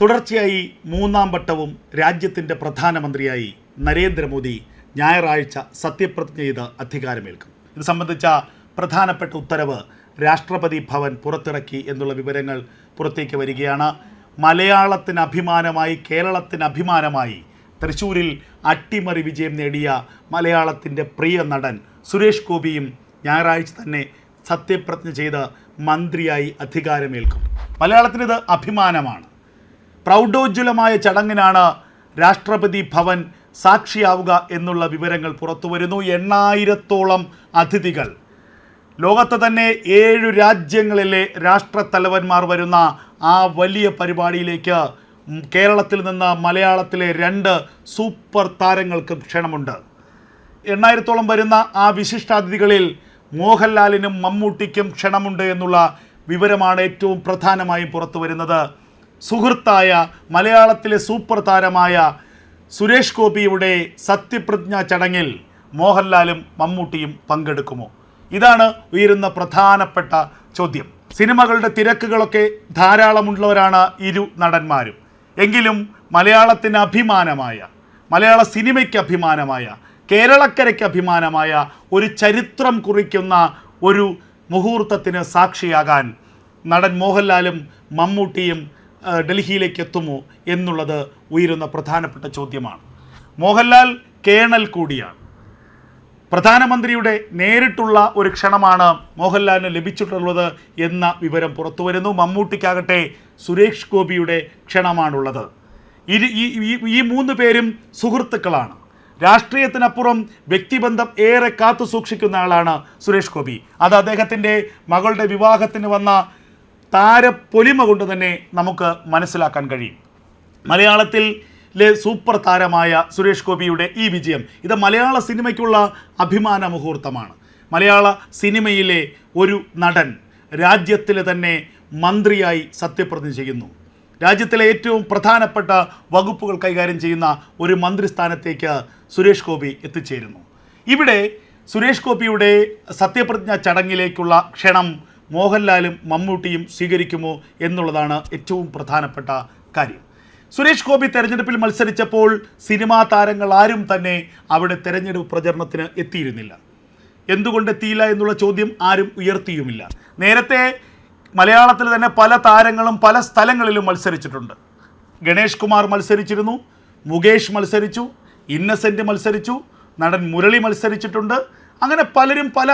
തുടർച്ചയായി മൂന്നാം വട്ടവും രാജ്യത്തിന്റെ പ്രധാനമന്ത്രിയായി നരേന്ദ്രമോദി ഞായറാഴ്ച സത്യപ്രതിജ്ഞ ചെയ്ത് അധികാരമേൽക്കും. ഇത് സംബന്ധിച്ച പ്രധാനപ്പെട്ട ഉത്തരവ് രാഷ്ട്രപതി ഭവൻ പുറത്തിറക്കി എന്നുള്ള വിവരങ്ങൾ പുറത്തേക്ക് വരികയാണ്. മലയാളത്തിന് അഭിമാനമായി കേരളത്തിന് അഭിമാനമായി തൃശ്ശൂരിൽ അട്ടിമറി വിജയം നേടിയ മലയാളത്തിന്റെ പ്രിയ നടൻ സുരേഷ് ഗോപിയും ഞായറാഴ്ച തന്നെ സത്യപ്രതിജ്ഞ ചെയ്ത് മന്ത്രിയായി അധികാരമേൽക്കും. മലയാളത്തിനിത് അഭിമാനമാണ്. പ്രൗഢോജ്വലമായ ചടങ്ങിനാണ് രാഷ്ട്രപതി ഭവൻ സാക്ഷിയാവുക എന്നുള്ള വിവരങ്ങൾ പുറത്തുവരുന്നു. എണ്ണായിരത്തോളം അതിഥികൾ. ലോകത്തെ തന്നെ ഏഴു രാജ്യങ്ങളിലെ രാഷ്ട്രത്തലവന്മാർ വരുന്ന ആ വലിയ പരിപാടിയിലേക്ക് കേരളത്തിൽ നിന്ന് മലയാളത്തിലെ രണ്ട് സൂപ്പർ താരങ്ങൾക്ക് ക്ഷണമുണ്ട്. എണ്ണായിരത്തോളം വരുന്ന ആ വിശിഷ്ടാതിഥികളിൽ മോഹൻലാലിനും മമ്മൂട്ടിക്കും ക്ഷണമുണ്ട് എന്നുള്ള വിവരമാണ് ഏറ്റവും പ്രധാനമായും പുറത്തു വരുന്നത് സുഹൃത്തായ മലയാളത്തിലെ സൂപ്പർ താരമായ സുരേഷ് ഗോപിയുടെ സത്യപ്രതിജ്ഞാ ചടങ്ങിൽ മോഹൻലാലും മമ്മൂട്ടിയും പങ്കെടുക്കുമോ? ഇതാണ് ഉയരുന്ന പ്രധാനപ്പെട്ട ചോദ്യം. സിനിമകളുടെ തിരക്കുകളൊക്കെ ധാരാളമുള്ളവരാണ് ഇരു നടന്മാരും. എങ്കിലും മലയാളത്തിന് അഭിമാനമായ മലയാള സിനിമയ്ക്ക് അഭിമാനമായ കേരളക്കരയ്ക്ക് അഭിമാനമായ ഒരു ചരിത്രം കുറിക്കുന്ന ഒരു മുഹൂർത്തത്തിന് സാക്ഷിയാകാൻ നടൻ മോഹൻലാലും മമ്മൂട്ടിയും ഡൽഹിയിലേക്ക് എത്തുമോ എന്നുള്ളത് ഉയരുന്ന പ്രധാനപ്പെട്ട ചോദ്യമാണ്. മോഹൻലാൽ കേണൽ കൂടിയാണ്. പ്രധാനമന്ത്രിയുടെ നേരിട്ടുള്ള ഒരു ക്ഷണമാണ് മോഹൻലാലിന് ലഭിച്ചിട്ടുള്ളത് എന്ന വിവരം പുറത്തു വരുന്നു. മമ്മൂട്ടിക്കാകട്ടെ സുരേഷ് ഗോപിയുടെ ക്ഷണമാണുള്ളത്. ഇരു ഈ മൂന്ന് പേരും സുഹൃത്തുക്കളാണ്. രാഷ്ട്രീയത്തിനപ്പുറം വ്യക്തിബന്ധം ഏറെ കാത്തു സൂക്ഷിക്കുന്ന ആളാണ് സുരേഷ് ഗോപി. അത് അദ്ദേഹത്തിന്റെ മകളുടെ വിവാഹത്തിന് വന്ന താരപ്പൊലിമ കൊണ്ട് തന്നെ നമുക്ക് മനസ്സിലാക്കാൻ കഴിയും. മലയാളത്തിലെ സൂപ്പർ താരമായ സുരേഷ് ഗോപിയുടെ ഈ വിജയം ഇത് മലയാള സിനിമയ്ക്കുള്ള അഭിമാന മുഹൂർത്തമാണ്. മലയാള സിനിമയിലെ ഒരു നടൻ രാജ്യത്തിലെ തന്നെ മന്ത്രിയായി സത്യപ്രതിജ്ഞ ചെയ്യുന്നു. രാജ്യത്തിലെ ഏറ്റവും പ്രധാനപ്പെട്ട വകുപ്പുകൾ കൈകാര്യം ചെയ്യുന്ന ഒരു മന്ത്രിസ്ഥാനത്തേക്ക് സുരേഷ് ഗോപി എത്തിച്ചേരുന്നു. ഇവിടെ സുരേഷ് ഗോപിയുടെ സത്യപ്രതിജ്ഞ ചടങ്ങിലേക്കുള്ള ക്ഷണം മോഹൻലാലും മമ്മൂട്ടിയും സ്വീകരിക്കുമോ എന്നുള്ളതാണ് ഏറ്റവും പ്രധാനപ്പെട്ട കാര്യം. സുരേഷ് ഗോപി തെരഞ്ഞെടുപ്പിൽ മത്സരിച്ചപ്പോൾ സിനിമാ താരങ്ങൾ ആരും തന്നെ അവിടെ തെരഞ്ഞെടുപ്പ് പ്രചരണത്തിന് എത്തിയിരുന്നില്ല. എന്തുകൊണ്ട് എത്തിയില്ല എന്നുള്ള ചോദ്യം ആരും ഉയർത്തിയുമില്ല. നേരത്തെ മലയാളത്തിൽ തന്നെ പല താരങ്ങളും പല സ്ഥലങ്ങളിലും മത്സരിച്ചിട്ടുണ്ട്. ഗണേഷ് കുമാർ മത്സരിച്ചിരുന്നു മുകേഷ് മത്സരിച്ചു ഇന്നസെന്റ് മത്സരിച്ചു നടൻ മുരളി മത്സരിച്ചിട്ടുണ്ട്. അങ്ങനെ പലരും പല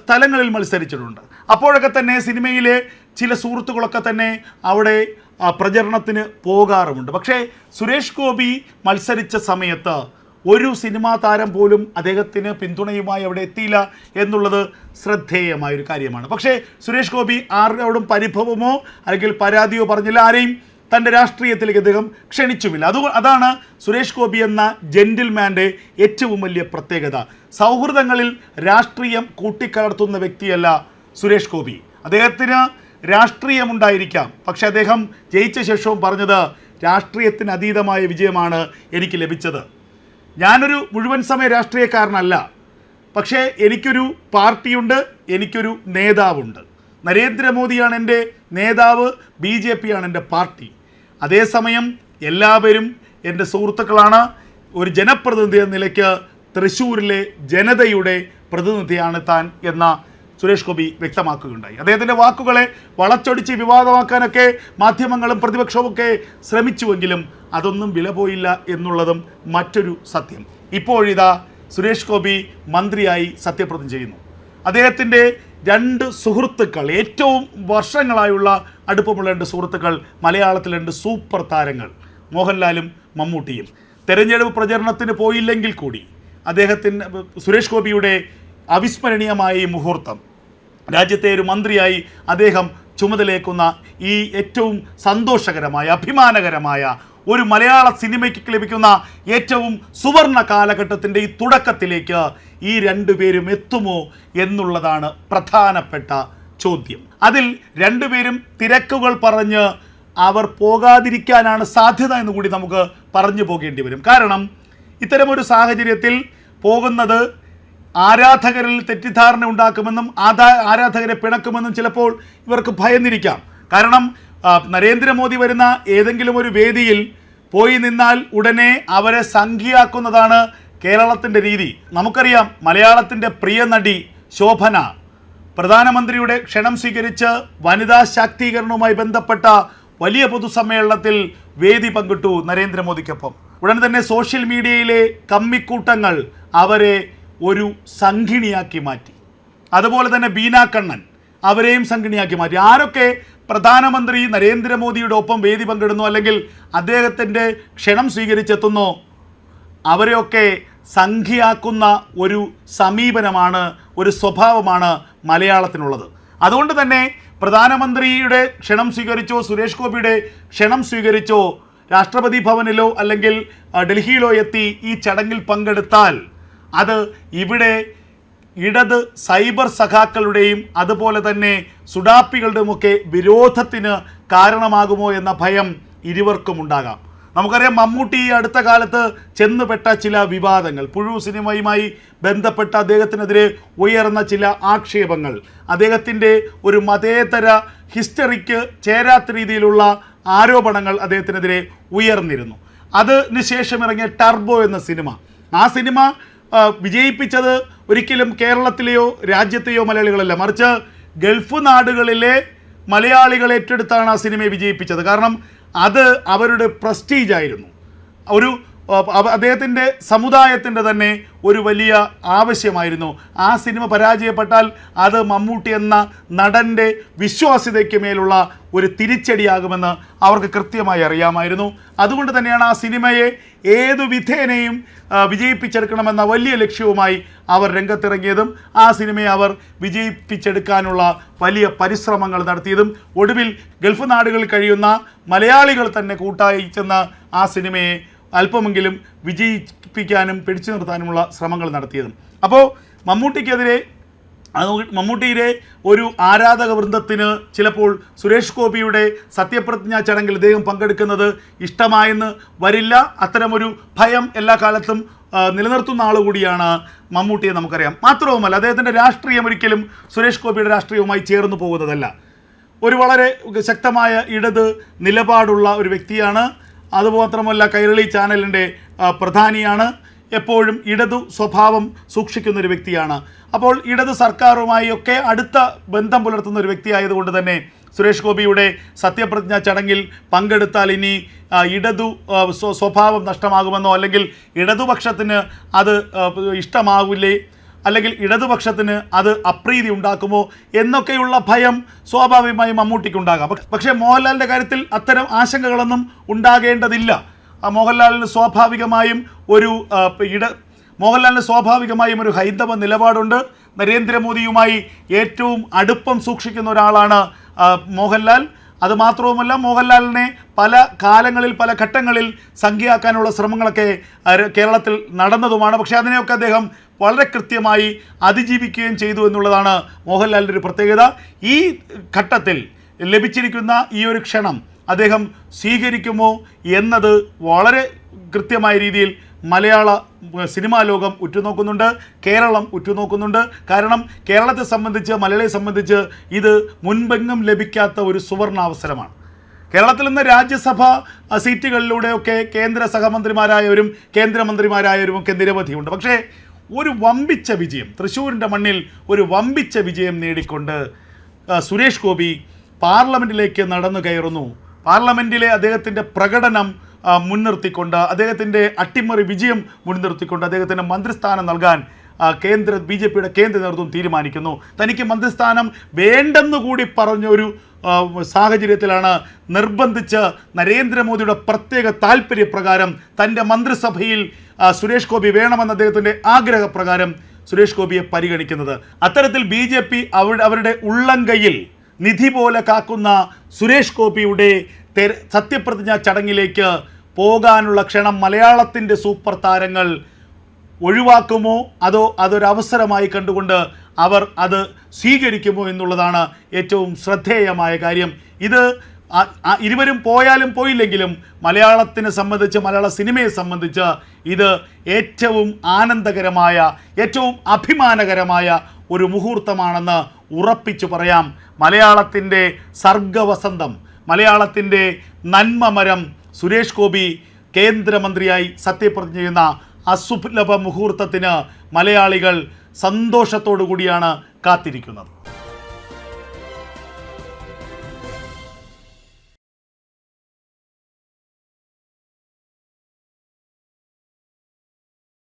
സ്ഥലങ്ങളിൽ മത്സരിച്ചിട്ടുണ്ട്. അപ്പോഴൊക്കെ തന്നെ സിനിമയിലെ ചില സുഹൃത്തുക്കളൊക്കെ തന്നെ അവിടെ പ്രചരണത്തിന് പോകാറുമുണ്ട്. പക്ഷേ സുരേഷ് ഗോപി മത്സരിച്ച സമയത്ത് ഒരു സിനിമാ താരം പോലും അദ്ദേഹത്തിന് പിന്തുണയുമായി അവിടെ എത്തിയില്ല എന്നുള്ളത് ശ്രദ്ധേയമായ ഒരു കാര്യമാണ്. പക്ഷേ സുരേഷ് ഗോപി ആരോടും പരിഭവമോ അല്ലെങ്കിൽ പരാതിയോ പറഞ്ഞില്ല. ആരെയും തന്റെ രാഷ്ട്രീയത്തിലേക്ക് അദ്ദേഹം ക്ഷണിച്ചുമില്ല. അത് അതാണ് സുരേഷ് ഗോപി എന്ന ജെന്റിൽമാന്റെ ഏറ്റവും വലിയ പ്രത്യേകത. സൗഹൃദങ്ങളിൽ രാഷ്ട്രീയം കൂട്ടിക്കലർത്തുന്ന വ്യക്തിയല്ല സുരേഷ് ഗോപി. അദ്ദേഹത്തിന് രാഷ്ട്രീയമുണ്ടായിരിക്കാം. പക്ഷെ അദ്ദേഹം ജയിച്ച ശേഷവും പറഞ്ഞത് രാഷ്ട്രീയത്തിന് അതീതമായ വിജയമാണ് എനിക്ക് ലഭിച്ചത്. ഞാനൊരു മുഴുവൻ സമയ രാഷ്ട്രീയക്കാരനല്ല. പക്ഷേ എനിക്കൊരു പാർട്ടിയുണ്ട് എനിക്കൊരു നേതാവുണ്ട്. നരേന്ദ്രമോദിയാണ് എന്റെ നേതാവ് ബി ജെ പിയാണ് എന്റെ പാർട്ടി. അതേസമയം എല്ലാവരും എന്റെ സുഹൃത്തുക്കളാണ്. ഒരു ജനപ്രതിനിധി എന്ന നിലയ്ക്ക് തൃശ്ശൂരിലെ ജനതയുടെ പ്രതിനിധിയാണ് താൻ എന്ന സുരേഷ് ഗോപി വ്യക്തമാക്കുകയുണ്ടായി. അദ്ദേഹത്തിന്റെ വാക്കുകളെ വളച്ചൊടിച്ച് വിവാദമാക്കാനൊക്കെ മാധ്യമങ്ങളും പ്രതിപക്ഷവും ഒക്കെ ശ്രമിച്ചുവെങ്കിലും അതൊന്നും വില പോയില്ല എന്നുള്ളതും മറ്റൊരു സത്യം. ഇപ്പോഴിതാ സുരേഷ് ഗോപി മന്ത്രിയായി സത്യപ്രതിജ്ഞ ചെയ്യുന്നു. അദ്ദേഹത്തിന്റെ രണ്ട് സുഹൃത്തുക്കൾ ഏറ്റവും വർഷങ്ങളായുള്ള അടുപ്പമുള്ള രണ്ട് സുഹൃത്തുക്കൾ മലയാളത്തിലെ രണ്ട് സൂപ്പർ താരങ്ങൾ മോഹൻലാലും മമ്മൂട്ടിയും. തെരഞ്ഞെടുപ്പ് പ്രചരണത്തിന് പോയില്ലെങ്കിൽ കൂടി അദ്ദേഹത്തിന് സുരേഷ് ഗോപിയുടെ അവിസ്മരണീയമായ ഈ മുഹൂർത്തം. രാജ്യത്തെ ഒരു മന്ത്രിയായി അദ്ദേഹം ചുമതലയേക്കുന്ന ഈ ഏറ്റവും സന്തോഷകരമായ അഭിമാനകരമായ ഒരു മലയാള സിനിമയ്ക്ക് ലഭിക്കുന്ന ഏറ്റവും സുവർണ കാലഘട്ടത്തിന്റെ ഈ തുടക്കത്തിലേക്ക് ഈ രണ്ടുപേരും എത്തുമോ എന്നുള്ളതാണ് പ്രധാനപ്പെട്ട ചോദ്യം. അതിൽ രണ്ടുപേരും തിരക്കുകൾ പറഞ്ഞ് അവർ പോകാതിരിക്കാനാണ് സാധ്യത എന്ന് കൂടി നമുക്ക് പറഞ്ഞു പോകേണ്ടി വരും. കാരണം ഇത്തരമൊരു സാഹചര്യത്തിൽ പോകുന്നത് ആരാധകരിൽ തെറ്റിദ്ധാരണ ഉണ്ടാക്കുമെന്നും ആധാ ആരാധകരെ പിണക്കുമെന്നും ചിലപ്പോൾ ഇവർക്ക് ഭയന്നിരിക്കാം. കാരണം നരേന്ദ്രമോദി വരുന്ന ഏതെങ്കിലും ഒരു വേദിയിൽ പോയി നിന്നാൽ ഉടനെ അവരെ സംഖ്യയാക്കുന്നതാണ് കേരളത്തിന്റെ രീതി. നമുക്കറിയാം മലയാളത്തിന്റെ പ്രിയ നടി ശോഭന പ്രധാനമന്ത്രിയുടെ ക്ഷണം സ്വീകരിച്ച് വനിതാ ശാക്തീകരണവുമായി ബന്ധപ്പെട്ട വലിയ പൊതുസമ്മേളനത്തിൽ വേദി പങ്കിട്ടു നരേന്ദ്രമോദിക്കൊപ്പം. ഉടൻ തന്നെ സോഷ്യൽ മീഡിയയിലെ കമ്മിക്കൂട്ടങ്ങൾ അവരെ ഒരു സംഘിണിയാക്കി മാറ്റി. അതുപോലെ തന്നെ ബീന കണ്ണൻ അവരെയും സംഘിണിയാക്കി മാറ്റി. ആരൊക്കെ പ്രധാനമന്ത്രി നരേന്ദ്രമോദിയുടെ ഒപ്പം വേദി പങ്കിടുന്നു അല്ലെങ്കിൽ അദ്ദേഹത്തിന്റെ ക്ഷണം സ്വീകരിച്ചെത്തുന്നു അവരെയൊക്കെ സംഖ്യയാക്കുന്ന ഒരു സമീപനമാണ് ഒരു സ്വഭാവമാണ് മലയാളത്തിനുള്ളത്. അതുകൊണ്ട് തന്നെ പ്രധാനമന്ത്രിയുടെ ക്ഷണം സ്വീകരിച്ചോ സുരേഷ് ഗോപിയുടെ ക്ഷണം സ്വീകരിച്ചോ രാഷ്ട്രപതി ഭവനിലോ അല്ലെങ്കിൽ ഡൽഹിയിലോ എത്തി ഈ ചടങ്ങിൽ പങ്കെടുത്താൽ അത് ഇവിടെ ഇടത് സൈബർ സഖാക്കളുടെയും അതുപോലെ തന്നെ സുഡാപ്പികളുടെയുമൊക്കെ വിരോധത്തിന് കാരണമാകുമോ എന്ന ഭയം ഇരുവർക്കും ഉണ്ടാകാം. നമുക്കറിയാം മമ്മൂട്ടി അടുത്ത കാലത്ത് ചെന്നുപെട്ട ചില വിവാദങ്ങൾ. പുഴു സിനിമയുമായി ബന്ധപ്പെട്ട അദ്ദേഹത്തിനെതിരെ ഉയർന്ന ചില ആക്ഷേപങ്ങൾ. അദ്ദേഹത്തിന്റെ ഒരു മതേതര ഹിസ്റ്ററിക്ക് ചേരാത്ത രീതിയിലുള്ള ആരോപണങ്ങൾ അദ്ദേഹത്തിനെതിരെ ഉയർന്നിരുന്നു. അതിന് ശേഷം ഇറങ്ങിയ ടർബോ എന്ന സിനിമ. ആ സിനിമ വിജയിപ്പിച്ചത് ഒരിക്കലും കേരളത്തിലെയോ രാജ്യത്തെയോ മലയാളികളല്ല. മറിച്ച് ഗൾഫ് നാടുകളിലെ മലയാളികൾ ഏറ്റെടുത്താണ് ആ സിനിമയെ വിജയിപ്പിച്ചത്. കാരണം അത് അവരുടെ പ്രസ്റ്റീജായിരുന്നു ഒരു അദ്ദേഹത്തിന്റെ സമുദായത്തിന്റെ തന്നെ ഒരു വലിയ ആവശ്യമായിരുന്നു. ആ സിനിമ പരാജയപ്പെട്ടാൽ അത് മമ്മൂട്ടി എന്ന നടന്റെ വിശ്വാസ്യതയ്ക്ക് മേലുള്ള ഒരു തിരിച്ചടിയാകുമെന്ന് അവർക്ക് കൃത്യമായി അറിയാമായിരുന്നു. അതുകൊണ്ട് തന്നെയാണ് ആ സിനിമയെ ഏതു വിധേനയും വിജയിപ്പിച്ചെടുക്കണമെന്ന വലിയ ലക്ഷ്യവുമായി അവർ രംഗത്തിറങ്ങിയതും ആ സിനിമയെ അവർ വിജയിപ്പിച്ചെടുക്കാനുള്ള വലിയ പരിശ്രമങ്ങൾ നടത്തിയതും ഒടുവിൽ ഗൾഫ് നാടുകളിൽ കഴിയുന്ന മലയാളികൾ തന്നെ കൂട്ടായി ചെന്ന് ആ സിനിമയെ അല്പമെങ്കിലും വിജയിപ്പിക്കാനും പിടിച്ചു നിർത്താനുമുള്ള ശ്രമങ്ങൾ നടത്തിയത്. അപ്പോൾ മമ്മൂട്ടിക്കെതിരെ മമ്മൂട്ടിയുടെ ഒരു ആരാധക വൃന്ദത്തിന് ചിലപ്പോൾ സുരേഷ് ഗോപിയുടെ സത്യപ്രതിജ്ഞാ ചടങ്ങിൽ ഇദ്ദേഹം പങ്കെടുക്കുന്നത് ഇഷ്ടമായെന്ന് വരില്ല. അത്തരമൊരു ഭയം എല്ലാ കാലത്തും നിലനിർത്തുന്ന ആൾ കൂടിയാണ് മമ്മൂട്ടിയെ നമുക്കറിയാം. മാത്രവുമല്ല അദ്ദേഹത്തിന്റെ രാഷ്ട്രീയം ഒരിക്കലും സുരേഷ് ഗോപിയുടെ രാഷ്ട്രീയവുമായി ചേർന്ന് പോകുന്നതല്ല. ഒരു വളരെ ശക്തമായ ഇടത് നിലപാടുള്ള ഒരു വ്യക്തിയാണ് അതുമാത്രമല്ല കൈരളി ചാനലിന്റെ പ്രധാനിയാണ്. എപ്പോഴും ഇടതു സ്വഭാവം സൂക്ഷിക്കുന്ന ഒരു വ്യക്തിയാണ്. അപ്പോൾ ഇടത് സർക്കാരുമായി ഒക്കെ അടുത്ത ബന്ധം പുലർത്തുന്ന ഒരു വ്യക്തിയായതുകൊണ്ട് തന്നെ സുരേഷ് ഗോപിയുടെ സത്യപ്രതിജ്ഞ ചടങ്ങിൽ പങ്കെടുത്താൽ ഇനി ഇടതു സ്വ- സ്വഭാവം നഷ്ടമാകുമെന്നോ അല്ലെങ്കിൽ ഇടതുപക്ഷത്തിന് അത് ഇഷ്ടമാവില്ലേ അല്ലെങ്കിൽ ഇടതുപക്ഷത്തിന് അത് അപ്രീതി ഉണ്ടാക്കുമോ എന്നൊക്കെയുള്ള ഭയം സ്വാഭാവികമായും മമ്മൂട്ടിക്കുണ്ടാകാം. പക്ഷേ മോഹൻലാലിന്റെ കാര്യത്തിൽ അത്തരം ആശങ്കകളൊന്നും ഉണ്ടാകേണ്ടതില്ല. ആ മോഹൻലാലിന് സ്വാഭാവികമായും ഒരു ഇട മോഹൻലാലിന് സ്വാഭാവികമായും ഒരു ഹൈന്ദവ നിലപാടുണ്ട്. നരേന്ദ്രമോദിയുമായി ഏറ്റവും അടുപ്പം സൂക്ഷിക്കുന്ന ഒരാളാണ് മോഹൻലാൽ. അത് മാത്രവുമല്ല മോഹൻലാലിനെ പല കാലങ്ങളിൽ പല ഘട്ടങ്ങളിൽ സംഖ്യയാക്കാനുള്ള ശ്രമങ്ങളൊക്കെ കേരളത്തിൽ നടന്നതുമാണ്. പക്ഷേ അതിനെയൊക്കെ അദ്ദേഹം വളരെ കൃത്യമായി അതിജീവിക്കുകയും ചെയ്തു എന്നുള്ളതാണ് മോഹൻലാലിന്റെ ഒരു പ്രത്യേകത. ഈ ഘട്ടത്തിൽ ലഭിച്ചിരിക്കുന്ന ഈ ഒരു ക്ഷണം അദ്ദേഹം സ്വീകരിക്കുമോ എന്നത് വളരെ കൃത്യമായ രീതിയിൽ മലയാള സിനിമാ ലോകം ഉറ്റുനോക്കുന്നുണ്ട് കേരളം ഉറ്റുനോക്കുന്നുണ്ട്. കാരണം കേരളത്തെ സംബന്ധിച്ച് മലയാളിയെ സംബന്ധിച്ച് ഇത് മുൻപെങ്ങും ലഭിക്കാത്ത ഒരു സുവർണാവസരമാണ് കേരളത്തിൽ നിന്ന് രാജ്യസഭ സീറ്റുകളിലൂടെയൊക്കെ കേന്ദ്ര സഹമന്ത്രിമാരായവരും കേന്ദ്രമന്ത്രിമാരായവരും ഒക്കെ നിരവധിയുണ്ട്. പക്ഷേ ഒരു വമ്പിച്ച വിജയം തൃശ്ശൂരിന്റെ മണ്ണിൽ ഒരു വമ്പിച്ച വിജയം നേടിക്കൊണ്ട് സുരേഷ് ഗോപി പാർലമെന്റിലേക്ക് നടന്നു കയറുന്നു. പാർലമെന്റിലെ അദ്ദേഹത്തിന്റെ പ്രകടനം മുൻനിർത്തിക്കൊണ്ട് അദ്ദേഹത്തിന്റെ അട്ടിമറി വിജയം മുൻനിർത്തിക്കൊണ്ട് അദ്ദേഹത്തിന് മന്ത്രിസ്ഥാനം നൽകാൻ കേന്ദ്ര ബി ജെ പിയുടെ കേന്ദ്ര നേതൃത്വം തീരുമാനിക്കുന്നു. തനിക്ക് മന്ത്രിസ്ഥാനം വേണ്ടെന്ന് കൂടി പറഞ്ഞൊരു സാഹചര്യത്തിലാണ് നിർബന്ധിച്ച് നരേന്ദ്രമോദിയുടെ പ്രത്യേക താല്പര്യപ്രകാരം തന്റെ മന്ത്രിസഭയിൽ സുരേഷ് ഗോപി വേണമെന്ന അദ്ദേഹത്തിന്റെ ആഗ്രഹപ്രകാരം സുരേഷ് ഗോപിയെ പരിഗണിക്കുന്നത്. അത്തരത്തിൽ ബി ജെ പി അവരുടെ ഉള്ളങ്കയിൽ നിധി പോലെ കാക്കുന്ന സുരേഷ് ഗോപിയുടെ സത്യപ്രതിജ്ഞാ ചടങ്ങിലേക്ക് പോകാനുള്ള ക്ഷണം മലയാളത്തിന്റെ സൂപ്പർ താരങ്ങൾ ഒഴിവാക്കുമോ? അതോ അതൊരവസരമായി കണ്ടുകൊണ്ട് അവർ അത് സ്വീകരിക്കുമോ എന്നുള്ളതാണ് ഏറ്റവും ശ്രദ്ധേയമായ കാര്യം. ഇത് ഇരുവരും പോയാലും പോയില്ലെങ്കിലും മലയാളത്തിനെ സംബന്ധിച്ച് മലയാള സിനിമയെ സംബന്ധിച്ച് ഇത് ഏറ്റവും ആനന്ദകരമായ ഏറ്റവും അഭിമാനകരമായ ഒരു മുഹൂർത്തമാണെന്ന് ഉറപ്പിച്ചു പറയാം മലയാളത്തിന്റെ സർഗവസന്തം. മലയാളത്തിന്റെ നന്മമരം സുരേഷ് ഗോപി കേന്ദ്രമന്ത്രിയായി സത്യപ്രതിജ്ഞ ചെയ്യുന്ന അസുലഭ മുഹൂർത്തത്തിന് മലയാളികൾ സന്തോഷത്തോടു കൂടിയാണ് കാത്തിരിക്കുന്നത്.